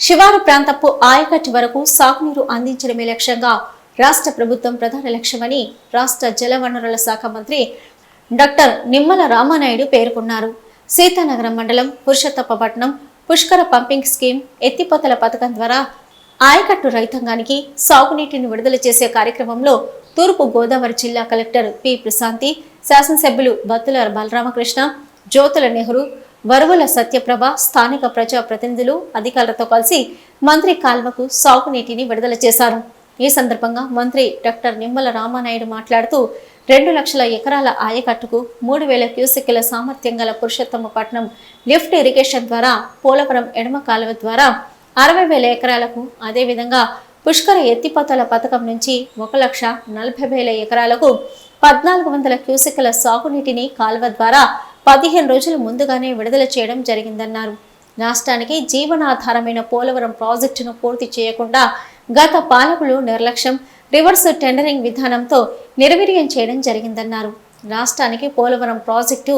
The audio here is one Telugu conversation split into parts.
శివారు ప్రాంతపు ఆయకట్టు వరకు సాగునీరు అందించడమే లక్ష్యంగా రాష్ట్ర ప్రభుత్వం ప్రధాన లక్ష్యమని రాష్ట్ర జలవనరుల శాఖ మంత్రి డాక్టర్ నిమ్మల రామానాయుడు పేర్కొన్నారు. సీతానగరం మండలం పురుషోత్తపట్నం పుష్కర పంపింగ్ స్కీమ్ ఎత్తిపోతల పథకం ద్వారా ఆయకట్టు రైతాంగానికి సాగునీటిని విడుదల చేసే కార్యక్రమంలో తూర్పు గోదావరి జిల్లా కలెక్టర్ పి ప్రశాంతి శాసనసభ్యులు బత్తుల బలరామకృష్ణ జ్యోతుల నెహ్రూ వరువుల సత్యప్రభ స్థానిక ప్రజా ప్రతినిధులు అధికారులతో కలిసి మంత్రి కాల్వకు సాగునీటిని విడుదల చేశారు. ఈ సందర్భంగా మంత్రి డాక్టర్ నిమ్మల రామానాయుడు మాట్లాడుతూ రెండు లక్షల ఎకరాల ఆయకట్టుకు మూడు వేల క్యూసెక్ల సామర్థ్యం గల పురుషోత్తమపట్నం లిఫ్ట్ ఇరిగేషన్ ద్వారా పోలవరం ఎడమ కాలువ ద్వారా అరవై వేల ఎకరాలకు అదేవిధంగా పుష్కర ఎత్తిపోతల పథకం నుంచి ఒక లక్ష నలభై వేల ఎకరాలకు పద్నాలుగు వందల క్యూసెక్ల సాగునీటిని కాలువ ద్వారా పదిహేను రోజుల ముందుగానే విడుదల చేయడం జరిగిందన్నారు. రాష్ట్రానికి జీవనాధారమైన పోలవరం ప్రాజెక్టును పూర్తి చేయకుండా గత పాలకులు నిర్లక్ష్యం రివర్స్ టెండరింగ్ విధానంతో నిర్వీర్యం చేయడం జరిగిందన్నారు. రాష్ట్రానికి పోలవరం ప్రాజెక్టు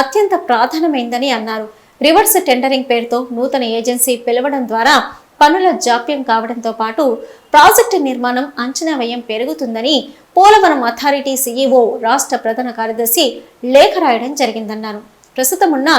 అత్యంత ప్రాధాన్యమైందని అన్నారు. రివర్స్ టెండరింగ్ పేరుతో నూతన ఏజెన్సీ పిలవడం ద్వారా పనుల జాప్యం కావడంతో పాటు ప్రాజెక్టు నిర్మాణం అంచనా వ్యయం పెరుగుతుందని పోలవరం అథారిటీ సీఈఓ రాష్ట్ర ప్రధాన కార్యదర్శి లేఖ రాయడం జరిగిందన్నారు. ప్రస్తుతం ఉన్న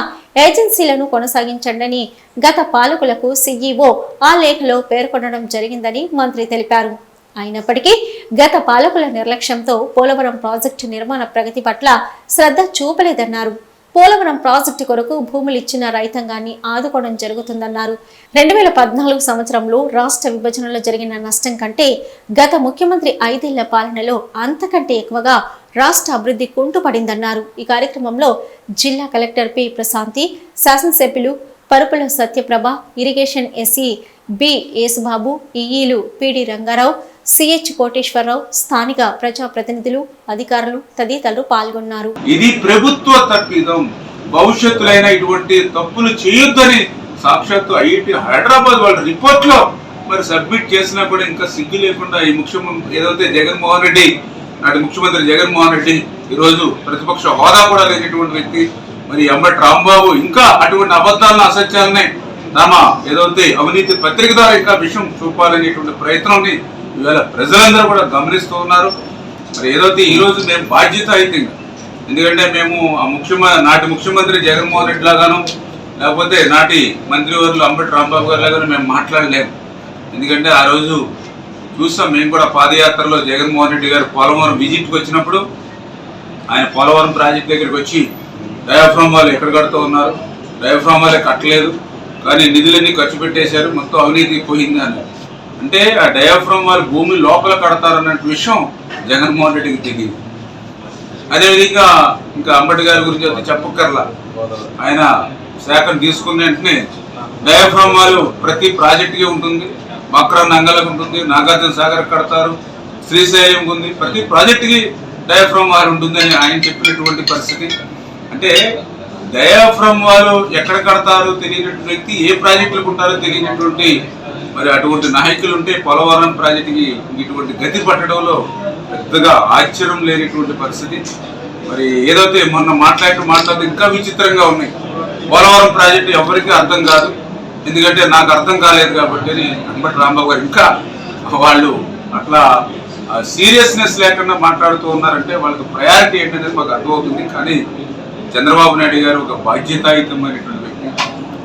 ఏజెన్సీలను కొనసాగించండని గత పాలకులకు సీఈఓ ఆ లేఖలో పేర్కొనడం జరిగిందని మంత్రి తెలిపారు. అయినప్పటికీ గత పాలకుల నిర్లక్ష్యంతో పోలవరం ప్రాజెక్టు నిర్మాణ ప్రగతి పట్ల శ్రద్ధ చూపలేదన్నారు. పోలవరం ప్రాజెక్టు కొరకు భూములు ఇచ్చిన రైతాంగాన్ని ఆదుకోవడం జరుగుతుందన్నారు. రెండు వేల పద్నాలుగు సంవత్సరంలో రాష్ట్ర విభజనలో జరిగిన నష్టం కంటే గత ముఖ్యమంత్రి ఐదేళ్ళ పాలనలో అంతకంటే ఎక్కువగా రాష్ట్ర అభివృద్ధి కుంటుపడిందన్నారు. ఈ కార్యక్రమంలో జిల్లా కలెక్టర్ పి ప్రశాంతి శాసనసభ్యులు Parupula Satyaprabha irrigation SE B Yesubabu ఈఈలు PD Rangarao CH Koteswararao స్థానిక ప్రజాప్రతినిధులు అధికారులు తదితరులు పాల్గొన్నారు. ఇది ప్రభుత్వ తప్పిదం. భవిష్యత్తులైన ఇటువంటి తప్పులు చేయొద్దని సాక్షాత్తు ఐఐటి హైదరాబాద్ వాళ్ళ రిపోర్ట్లో మరి సబ్మిట్ చేసినా కూడా ఇంకా సిగ్గు లేకుండా ఈ ముఖ్యమంత్రి ఏదైతే జగన్మోహన్ రెడ్డి నాటి ముఖ్యమంత్రి జగన్మోహన్ రెడ్డి ఈరోజు ప్రతిపక్ష హోదా కూడా లేనటువంటి వ్యక్తి మరి అంబటి రాంబాబు ఇంకా అటువంటి అబద్ధాలను అసత్యాలనే తమ ఏదైతే అవినీతి పత్రిక ద్వారా ఇంకా విషయం చూపాలనేటువంటి ప్రయత్నాన్ని ఇవాళ ప్రజలందరూ కూడా గమనిస్తూ ఉన్నారు. మరి ఏదైతే ఈ రోజు మేము బాధ్యత అయితే ఎందుకంటే మేము ఆ ముఖ్యమంత్రి నాటి ముఖ్యమంత్రి జగన్మోహన్ రెడ్డి లాగాను లేకపోతే నాటి మంత్రివర్యులు అంబటి రాంబాబు గారు లాగాను మేము మాట్లాడలేము. ఎందుకంటే ఆ రోజు చూస్తాం మేము కూడా పాదయాత్రలో జగన్మోహన్ రెడ్డి గారు పోలవరం విజిట్కి వచ్చినప్పుడు ఆయన పోలవరం ప్రాజెక్ట్ దగ్గరికి వచ్చి డయాఫ్రామ్ వాళ్ళు ఎక్కడ కడుతూ ఉన్నారు? డయాఫ్రామ్ వాళ్ళే కట్టలేదు. కానీ నిధులన్నీ ఖర్చు పెట్టేశారు. మొత్తం అవినీతి పోయింది అన్నారు. అంటే ఆ డయాఫ్రమ్ వాళ్ళు భూమి లోపల కడతారన్న విషయం జగన్మోహన్ రెడ్డికి తెలియదు అదేవిధంగా ఇంకా అంబటి గారి గురించి అయితే చెప్పక్కర్లా. ఆయన శాఖను తీసుకున్న వెంటనే డయాఫ్రామ్ వారు ప్రతి ప్రాజెక్టుకి ఉంటుంది. మక్రా నంగలకు ఉంటుంది నాగార్జున సాగర్ కడతారు శ్రీశైలం ఉంది. ప్రతి ప్రాజెక్టుకి డయాఫ్రమ్ వారు ఉంటుందని ఆయన చెప్పినటువంటి పరిస్థితి. అంటే డయాఫ్రమ్ వారు ఎక్కడ కడతారో తెలియనటువంటి వ్యక్తి ఏ ప్రాజెక్టులకు ఉంటారో తెలియనటువంటి మరి అటువంటి నాయకులు ఉంటే పోలవరం ప్రాజెక్టుకి ఇటువంటి గతి పట్టడంలో పెద్దగా ఆశ్చర్యం లేనిటువంటి పరిస్థితి. మరి ఏదైతే మొన్న మాట్లాడిన మాట్లాడితే ఇంకా విచిత్రంగా ఉన్నాయి. పోలవరం ప్రాజెక్టు ఎవరికీ అర్థం కాదు. ఎందుకంటే నాకు అర్థం కాలేదు కాబట్టి అని అంబటి రాంబాబు గారు ఇంకా వాళ్ళు అట్లా సీరియస్నెస్ లేకుండా మాట్లాడుతూ ఉన్నారంటే వాళ్ళకి ప్రయారిటీ ఏంటనేది మాకు అర్థమవుతుంది. కానీ చంద్రబాబు నాయుడు గారు ఒక బాధ్యతాయుతమైనటువంటి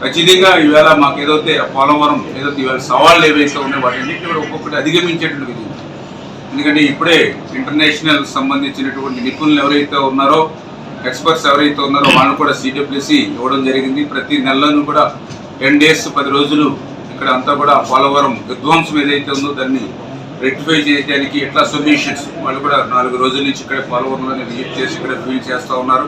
ఖచ్చితంగా ఈవేళ మాకు ఏదైతే పోలవరం ఏదైతే ఈవేళ సవాళ్ళు ఏవైతే ఉన్నాయో వాటన్నింటినీ కూడా ఒక్కొక్కటి అధిగమించేటువంటి విధంగా ఎందుకంటే ఇప్పుడే ఇంటర్నేషనల్ సంబంధించినటువంటి నిపుణులు ఎవరైతే ఉన్నారో ఎక్స్పర్ట్స్ ఎవరైతే ఉన్నారో వాళ్ళు కూడా సిడబ్ల్యూసి ఇవ్వడం జరిగింది. ప్రతి నెలలోనూ కూడా టెన్ డేస్ పది రోజులు ఇక్కడ అంతా కూడా పోలవరం విధ్వంసం ఏదైతే ఉందో దాన్ని రెక్టిఫై చేయడానికి ఎట్లా సొల్యూషన్స్ వాళ్ళు కూడా నాలుగు రోజుల నుంచి ఇక్కడ పోలవరంలో విజిట్ చేసి ఇక్కడ ఫీల్ చేస్తూ ఉన్నారు.